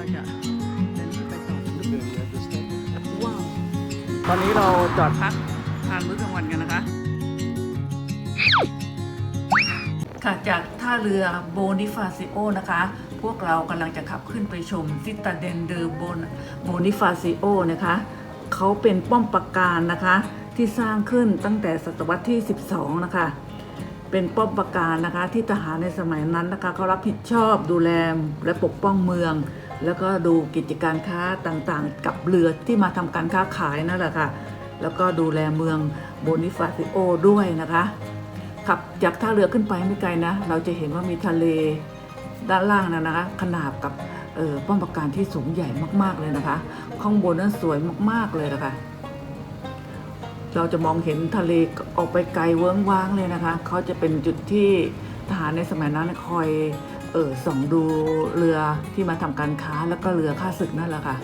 เราจะเดินขึ้นไปต่อ ว้าว ตอนนี้เราจอดพักทานมื้อกลางวันกันนะคะ ค่ะจากท่าเรือโบนิฟาซิโอนะคะ พวกเรากำลังจะขับขึ้นไปชมซิตาเดนเดอโบนโบนิฟาซิโอนะคะ เขาเป็นป้อมปราการนะคะ ที่สร้างขึ้นตั้งแต่ศตวรรษที่ 12 นะคะ เป็นป้อมปราการนะคะ ที่ทหารในสมัยนั้นนะคะเขารับผิดชอบดูแลและปกป้องเมือง แล้วก็ดูกิจการค้าต่างๆ กับเรือที่มาทำการค้าขายนั่นแหละค่ะ แล้วก็ดูแลเมืองโบนิฟาซิโอด้วยนะคะขับจากท่าเรือขึ้นไปไม่ไกลนะ เราจะเห็นว่ามีทะเลด้านล่างนะนะคะขนาบกับออป้อมปราการที่สูงใหญ่มากๆเลยนะคะ ข้างบนนั้นสวยมากๆเลยนะคะเราจะมองเห็นทะเลออกไปไกลเวิ้งว้างเลยนะคะ เขาจะเป็นจุดที่ทหารในสมัยนั้นคอย เออส่องดูเรือที่มาทำการค้าแล้วก็เรือข้าศึกนั่นแหละค่ะ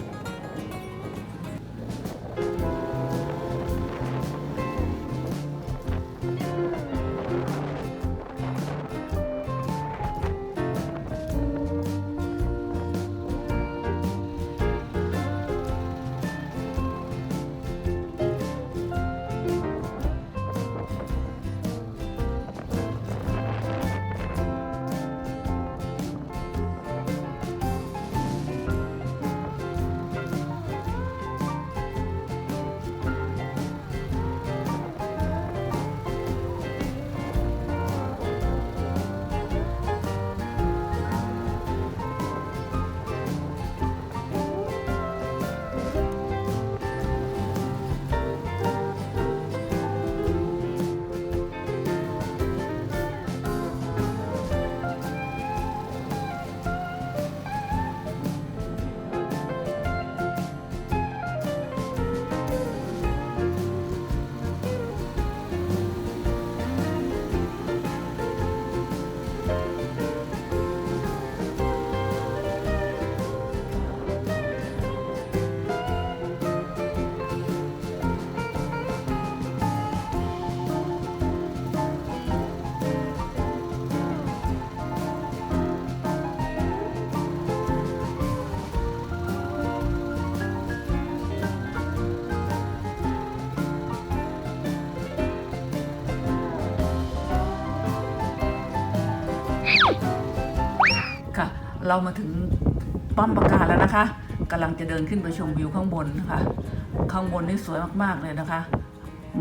เรามาถึงป้อมปราการแล้วนะคะกำลังจะเดินขึ้นไปชมวิวข้างบนนะคะ ข้างบนนี่สวยมากๆเลยนะคะ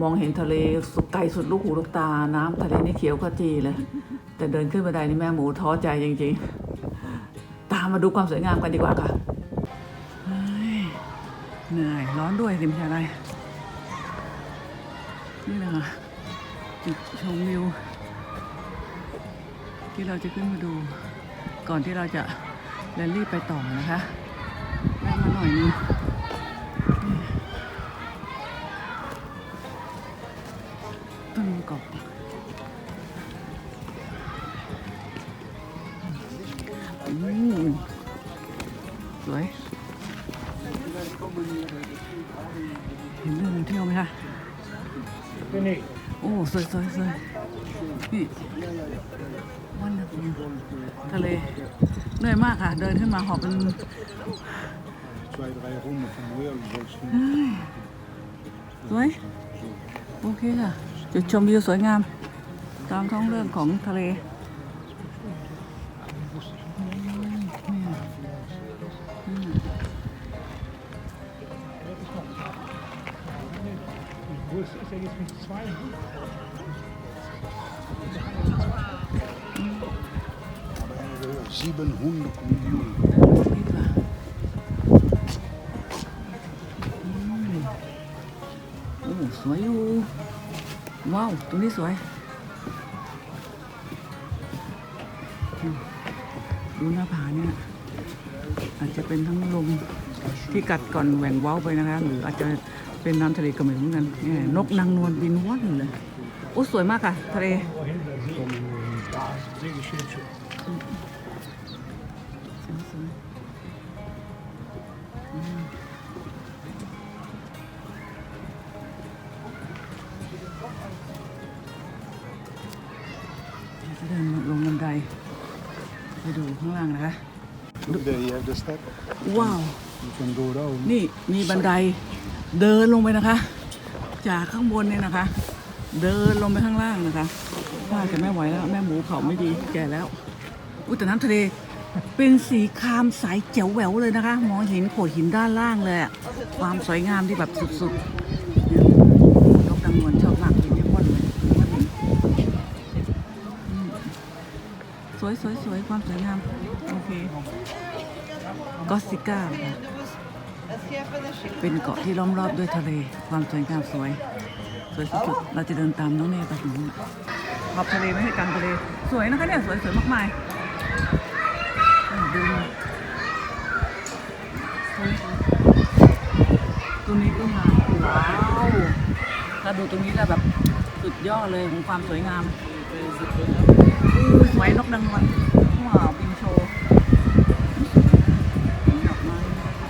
มองเห็นทะเลสุดไกลสุดลูกหูลูกตา น้ำทะเลนี่เขียวขจีเลย แต่เดินขึ้นบันไดนี่แม่หมูท้อใจจริงๆ ตามมาดูความสวยงามกันดีกว่าค่ะเฮ้ยเหนื่อยร้อนด้วยสิไม่ใช่อะไรนี่นะคะจุดชมวิวที่เราจะขึ้นมาดู ก่อนที่เราจะแลนลี่ไปต่อนะคะแวะมาหน่อยนึง นี่วันนะทะเลเหนื่อยมากค่ะ เดินขึ้นมาหอบเป็น Twee, drie ronden van de wereld. Dat is goed. สวย โอเคค่ะ จุดชมวิวสวยงาม ตามท้องเรื่องของทะเล Wo ist, 700 Millionen. นี่ค่ะอืมโอ้สวยอยู่ว้าวตรงนี้สวยดูหน้าผาเนี่ยอาจจะเป็นทั้งลมที่กัดก่อนแหว่งว้าวไปนะคะ หรืออาจจะเป็นน้ำทะเลก็ไม่รู้เหมือนกันนี่นกนางนวลบินว่อนเลยโอ้สวยมากค่ะ ทะเล เดินลงบันไดไปดูข้างล่างนะคะ Look there, you have the step. ว้าว You can go down. นี่มีบันไดเดินลงไปนะคะ จากข้างบนเนี่ยนะคะ เดินลงไปข้างล่างนะคะว่าจะไม่ไหวแล้วแม่หมูเขาไม่ดีแก่แล้วอุ้ยแต่น้ำทะเลเป็นสีครามใสแจ๋วแหววเลยนะคะ มองเห็นโขดหินด้านล่างเลยอะความสวยงามที่แบบสุดๆเนี่ยนกดังนวลชอบมากเห็นเยม่อนเลยอืมส วยสวยสวยความสวยงาม โอเคกอสิก้าเป็นเกาะที่ล้อมรอบด้วยทะเล ความสวยงามสวย สวยสุดๆเราจะเดินตามน้องเนยไปถึงขอบทะเลไม่ใช่กลางทะเล สวยนะคะเนี่ยสวยสวยมากมายดูสวยตรงนี้ก็งามว้าวถ้าดูตรงนี้แล้วแบบสุดยอดเลยของความสวยงาม สวยนกดังนวลว้าวบินโชว์ดอกไม้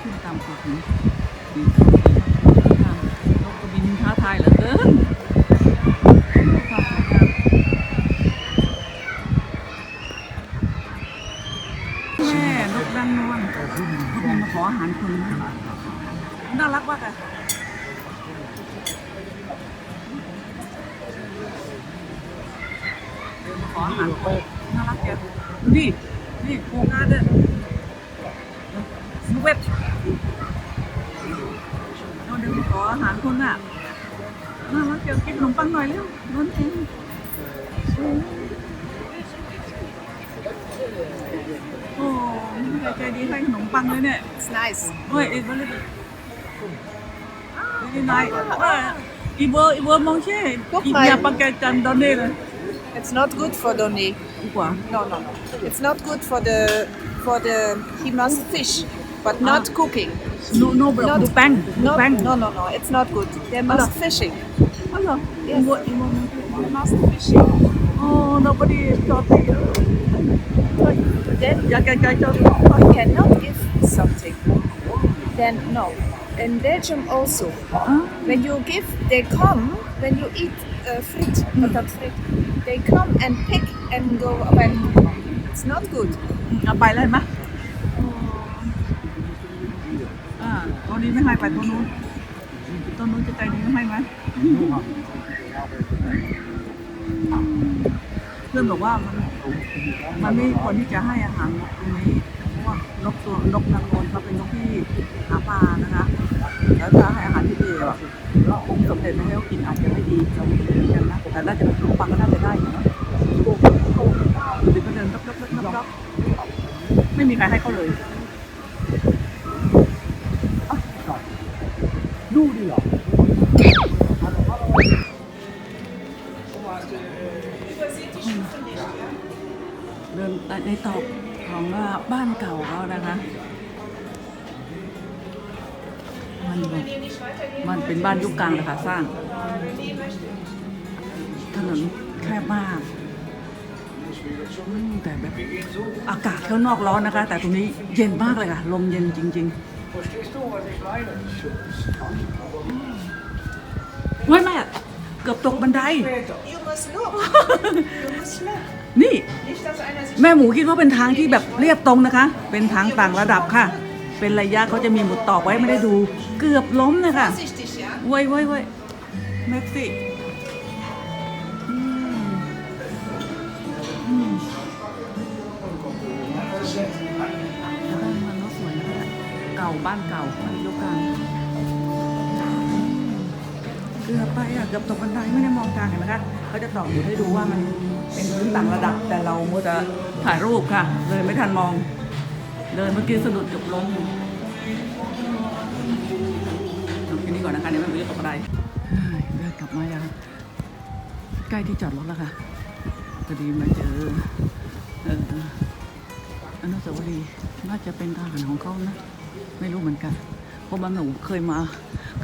ขึ้นตามโขดหิน ดีค่ะนกกระบินท้าทายเหลือเกินความสวยงามแม่นกดังนวลเขาคงมาขออาหารคนน่ารักมากอะเดินมาขออาหารคนน่ารักจังดูดินี่โครงงานเนี่ยสเวต เราเดินมาขออาหารคนอะน่ารักเดี๋ยวกินขนมปังหน่อยเร็วนนเองโอ้ ใครใจดีให้ขนมปังเลยเนี่ย It's nice. เฮ้ยอีกวันเลยนี่นายว่าอีเบอร์อีเบอร์มองเช่อีเบียปังแกจันดอนเน่เลย It's not good for Donny. ดีกว่า No, no, no. It's not good for the for the. He must fish, but not cooking. โนโนบล็อก Not- ดูแป้งดู Not, แป้ง no, no, no. It's not good. They must fishing. อ๋อเหรออีเบอร์อีเบอร์มองเช่ They must fishing. โอ้ nobody taught me เฮ้ย Then อยากแกใจเจ้า you cannot give something. Then no. In Belgium also, อ่ะ when you give, they come when you eat uh, fruit, but not fruit. They come and pick and go away. It's not good. เอาไปเลยมะอ่าตัวนี้ไม่ให้ไปตัวนู้นตัวนู้นจะใจดีไม่ให้ไหม เพื่อนบอกว่ามันมันไม่ควรที่จะให้อาหารนกตรงนี้เพราะว่านกตัวนกนางนวลเขาเป็นนกที่หาปลานะคะ แล้วถ้าให้อาหารที่ดีแบบคงสมเด็จไม่ให้เขากินอาจจะไม่ดีเราไม่รู้กันนะแต่น่าจะเป็นขนมปังก็น่าจะได้อยู่เนอะเด็กก็เดินรอบๆๆๆไม่มีใครให้เขาเลยเตอกของบ้านเก่าเขานะคะมันมันเป็นบ้านยุคกลางนะคะสร้าง ถนนแคบมากแต่แบบอากาศข้างนอกร้อนนะคะ แต่ตรงนี้เย็นมากเลยค่ะ ลมเย็นจริงๆเฮ้ยแม่ เกือบตกบันได นี่แม่หมูคิดว่าเป็นทางที่แบบเรียบตรงนะคะ เป็นทางต่างระดับค่ะ เป็นระยะเขาจะมีหมุดตอกไว้ไม่ได้ดู เกือบล้มนะคะเว้ยเว้ยเว้ยแม็กซี่บ้านมันก็สวยนะเก่าบ้านเก่า เกือบไปอะเกือบตกบันไดไม่ได้มองทางเห็นไหมคะเขาจะตอกอยู่ให้ดูว่ามันเป็นพื้นต่างระดับ แต่เรามัวแต่ถ่ายรูปค่ะ เลยไม่ทันมอง เดินเมื่อกี้สะดุดเกือบล้มจบแค่นี้ก่อนนะคะเดี๋ยวไม่รู้จะตกอะไรเดินกลับมายังใกล้ที่จอดรถแล้วค่ะพอดีมาเจออออนุสาวรีย์น่าจะเป็นทหารของเขานะ ไม่รู้เหมือนกัน เพราะบางหนูเคยมา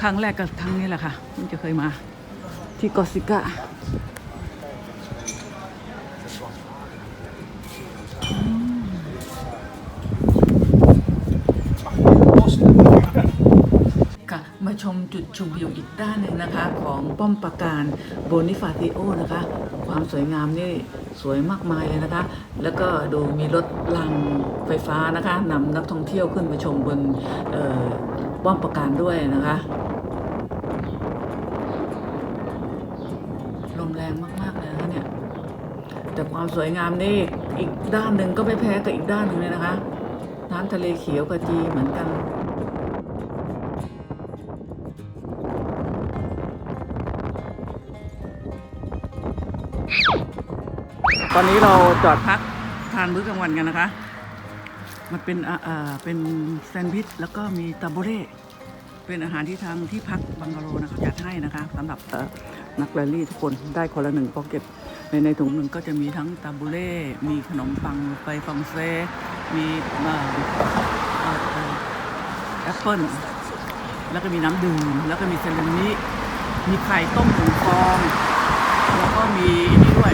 ครั้งแรกก็ครั้งนี้แหละค่ะเพิ่งจะเคยมา ที่กอซิก้าค่ะมาชมจุดชมวิวอีกด้านหนึ่งนะคะ ของป้อมปราการโบนิฟาติโอนะคะ ความสวยงามนี่สวยมากมายเลยนะคะ แล้วก็ดูมีรถรางไฟฟ้านะคะนำนักท่องเที่ยวขึ้นไปชมบนเอ่อ ป้อมปราการด้วยนะคะ ลมแรงมากๆเลยนะเนี่ย แต่ความสวยงามนี่อีกด้านหนึ่งก็ไม่แพ้กับอีกด้านหนึ่งเลยนะคะน้ำทะเลเขียวกระจีเหมือนกันตอนนี้เราจอดพักทานมื้อกลางวันกันนะคะ มันเป็นอ่าเป็นแซนด์วิชแล้วก็มีตาโบเร่เป็นอาหารที่ทางที่พักบังกะโลนะคะจัดให้นะคะสำหรับนักแรลลี่ทุกคนได้คนละหนึ่งพ็อกเก็ตในในถุงหนึ่งก็จะมีทั้งตาโบเร่มีขนมปังไฟฟองเซมีเอ่อเอ่อเอ่อแอปเปิ้ลแล้วก็มีน้ำดื่ม แล้วก็มีเซเลมิมีไข่ต้มหนึ่งฟอง แล้วก็มีนี่ด้วย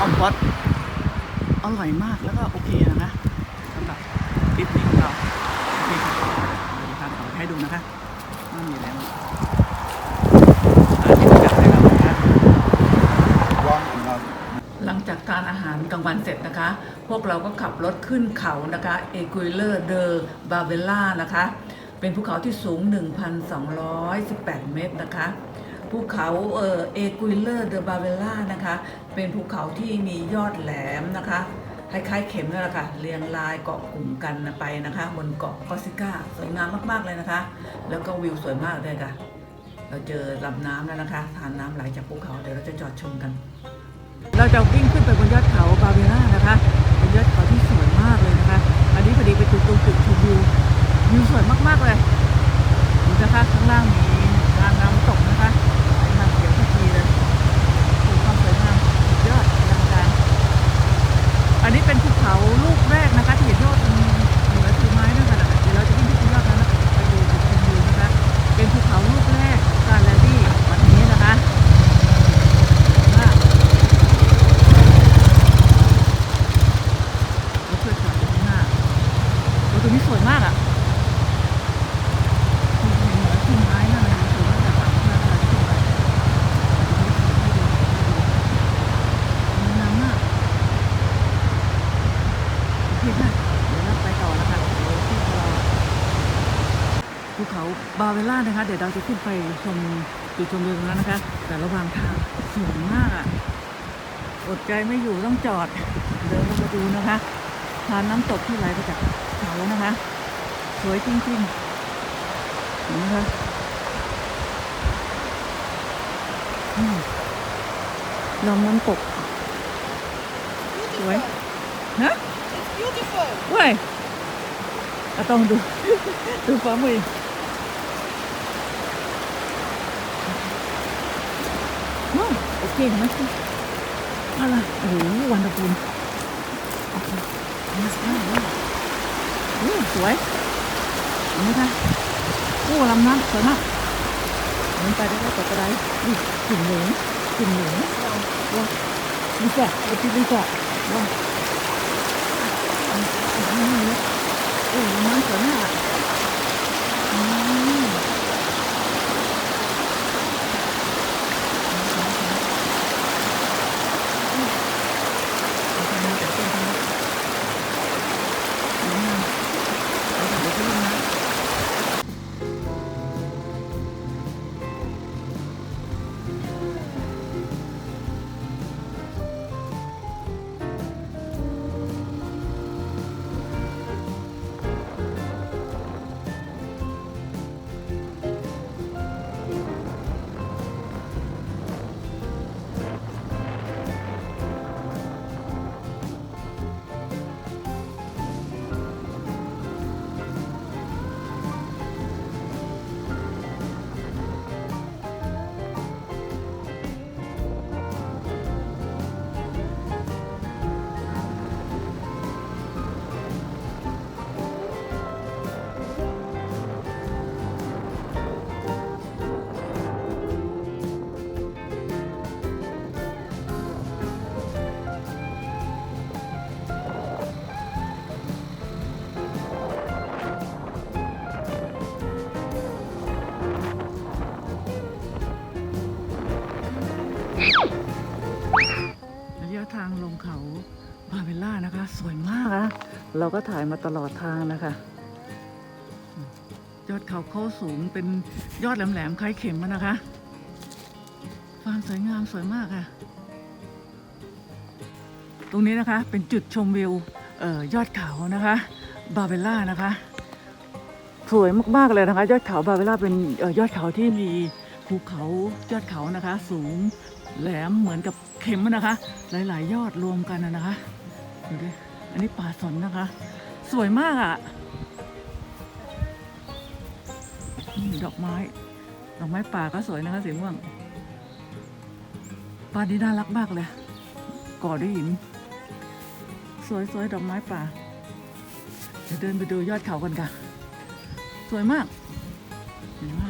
ออมบอส ร่อยมากแล้วก็โอเคนะคะสำหรับทริปนี้ของเราโอเคค่ะเดี๋ยวทานต่อให้ดูนะคะว่ามีอะไรบ้างอันนี้ก็จัดให้เรานะคะหลังจากทานอาหารกลางวันเสร็จนะคะ พวกเราก็ขับรถขึ้นเขานะคะเอกุยเลอร์เดอบาเบล่านะคะ เป็นภูเขาที่สูง 1,218 เมตรนะคะภูเขาเออเอกุยเลอร์เดอบาเบล่านะคะ เป็นภูเขาที่มียอดแหลมนะคะ คล้ายๆเข็มนั่นแหละค่ะเรียงรายเกาะกลุ่มกันไปนะคะ บนเกาะกอซิก้าสวยงามมากๆเลยนะคะ แล้วก็วิวสวยมากเลยค่ะเราเจอลำน้ำแล้วนะคะทานน้ำไหลจากภูเขาเดี๋ยวเราจะจอดชมกัน เราจะวิ่งขึ้นไปบนยอดเขาบาเบล่านะคะบนยอดเขาที่สวยมากเลยนะคะ อันนี้พอดีไปจุดตรงจุดชมวิววิวสวยมากๆเลยดูนะคะข้างล่างมีทางน้ำตกนะคะทางเขียวขจีเลยโอ้ความสวยงามสุดยอดอลังการ อันนี้เป็นภูเขาลูกแรกนะคะที่เห็นยอดมันเหนือถือไม้ด้วยกันนะคะเดี๋ยวเราจะวิ่งขึ้นยอดนั้นนะคะไปดูจุดชมวิวนะคะ เป็นภูเขาลูกแรกของการแรลลี่วันนี้นะคะสวยมาก รถเพื่อนจอดอยู่ข้างหน้ารถตัวนี้สวยมากอะเห็นเหมือนต้นไม้นั่นเลยสวยมากแต่ฝั่งข้างหน้าต้นไม้งามมากโอเคค่ะเดี๋ยวเราไปต่อแล้วค่ะเดี๋ยวที่เราภูเขาบาเวล่านะคะ เดี๋ยวเราจะขึ้นไปชมจุดชมวิวตรงนั้นนะคะ แต่ระหว่างทางสวยมากอะอดใจไม่อยู่ต้องจอด เดินลงมาดูนะคะทานน้ำตกที่ไหลมาจากเขานะคะ สวยจริงๆเห็นไหมคะอืมลำน้ำตกสวยฮะ It's beautiful. เว้ยอะต้องดู ดูฟ้ามือว้าวโอ เห็นไหมอะไรโอ้โหวันตะปูนโอเคนี่สวยมากโอ้สวยเห็นไหมคะโอ้ลำน้ำสวยมากเดินไปได้แล้วตกกระไดนี่กลิ่นเหลืองกลิ่นเหลืองว้าวลิซ่าไอพี่ลิซ่าว้าวโอ้ยน้ำสวยมาก เราก็ถ่ายมาตลอดทางนะคะ ยอดเขาเขาสูงเป็นยอดแหลมๆคล้ายเข็มนะคะ ความสวยงามสวยมากค่ะ ตรงนี้นะคะเป็นจุดชมวิวออยอดเขานะคะ บาเวลล่านะคะ สวยมากๆเลยนะคะ ยอดเขาบาเวลล่าเป็นออยอดเขาที่มีภูเขายอดเขานะคะ สูงแหลมเหมือนกับเข็มนะคะ หลาย ๆ ยอดรวมกันนะนะคะดูดิ อันนี้ป่าสนนะคะ สวยมากอะ่ะนี่ดอกไม้ ดอกไม้ป่าก็สวยนะคะสีม่วงป่านี้น่ารักมากเลย ก่อด้วยหิน สวยๆดอกไม้ป่าเดี๋ยวเดินไปดูยอดเขากันค่ะ สวยมากสวยมาก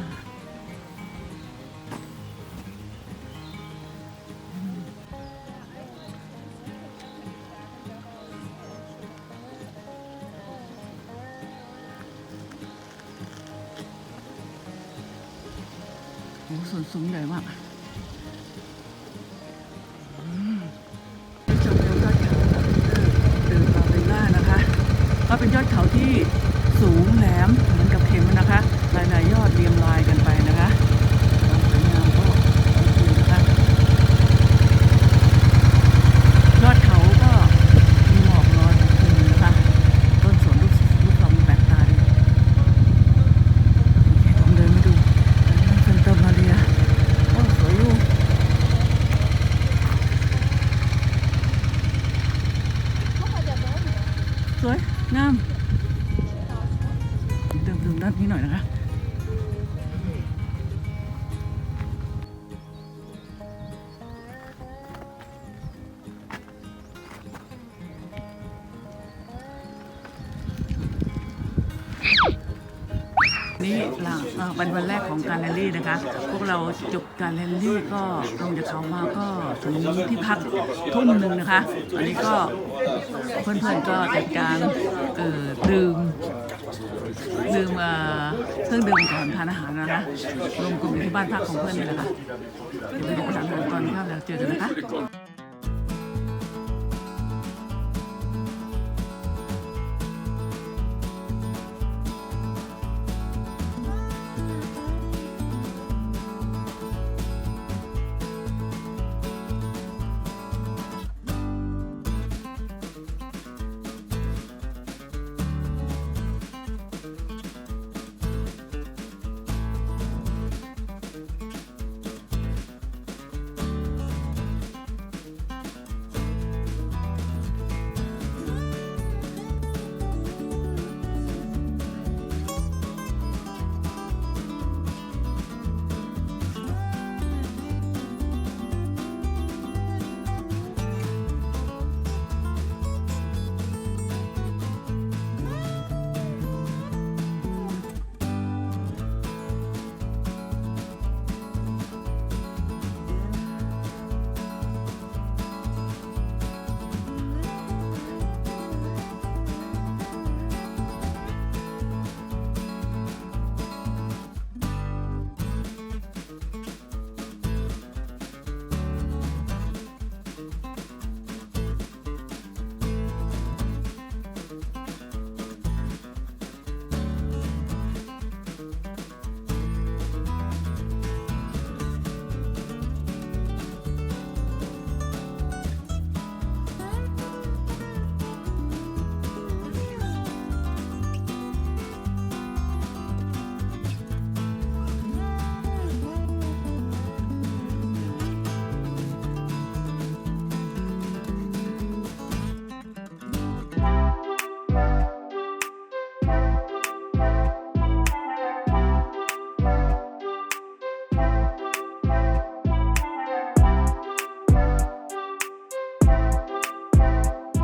นี่หลังเอ่อวันวันแรกของการแรลลี่นะคะ พวกเราจบการแรลลี่ก็ลงจากเขามาก็ถึงที่พักทุ่มหนึ่งนะคะ อันนี้ก็เพื่อนๆก็จัดการเอ่อดื่มดื่มเครื่องดื่มก่อนทานอาหารนะคะรวมกลุ่มอยู่ที่บ้านพักของเพื่อนนี่แหละค่ะเดี๋ยวไปดูทานอาหารตอนข้าวแล้วเจอกันนะคะ